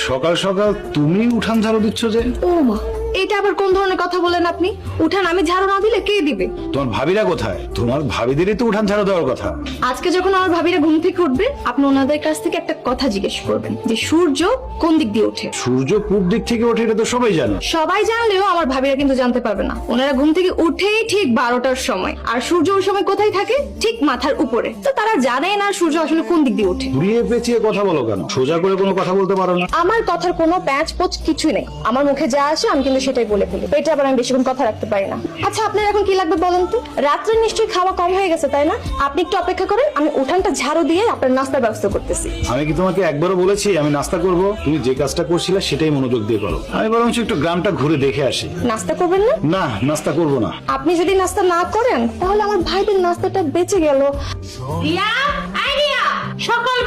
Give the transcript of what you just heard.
সকাল সকাল তুমি উঠান ঝাড়ু দিচ্ছ যে? ও মা এটা আবার কোন ধরনের কথা বলেন আপনি? উঠান আমি ঝাড়ু না দিলে কে দিবে? তোমার ভাবিরা কোথায়? তোমার ভাবিদেরই তো উঠান ঝাড়ু দেওয়ার কথা। আজকে যখন আমার ভাবিরা ঘুম থেকে উঠবে আপনি ওনাদের কাছ থেকে একটা কথা জিজ্ঞেস করবেন যে সূর্য কোন দিক দিয়ে ওঠে? সূর্য পূব দিক থেকে ওঠে এটা তো সবাই জানে। সবাই জানলেও আমার ভাবিরা কিন্তু জানতে পারবে না। ওনারা ঘুম থেকে উঠেই ঠিক বারোটার সময়। আর সূর্য ওই সময় কোথায় থাকে? ঠিক মাথার উপরে। তো তারা জানেই না সূর্য আসলে কোন দিক দিয়ে ওঠে। ঘুরিয়ে পেঁচিয়ে কথা বলো কেন? সোজা করে কোনো কথা বলতে পারো না। আমার কথার কোনো প্যাঁচ পোচ কিছুই নেই। আমার মুখে যা আসে আমি কিন্তু সেটাই বলে ফেলি। এটা আবার আমি বেশিক্ষণ কথা রাখতে পারি না। আচ্ছা আপনার এখন কি লাগবে বলেন তো? রাত্রে নিশ্চয়ই খাওয়া কম হয়ে গেছে তাই না? আপনি একটু অপেক্ষা করেন আমি উঠানটা ঝাড়ু দিয়ে আপনার নাস্তার ব্যবস্থা করতেছি। আমি কি তোমাকে একবারও বলেছি আমি নাস্তা করব? তুমি যে কাজটা করছিলে সেটাই মনোযোগ দিয়ে করো। আমি বরঞ্চ একটু গ্রামটা ঘুরে দেখে আসি। নাস্তা করবেন না? না নাস্তা করব না। আপনি যদি নাস্তা না করেন তাহলে আমার ভাইদের নাস্তাটা বেঁচে গেল। রিয়া আই রিয়া সকালে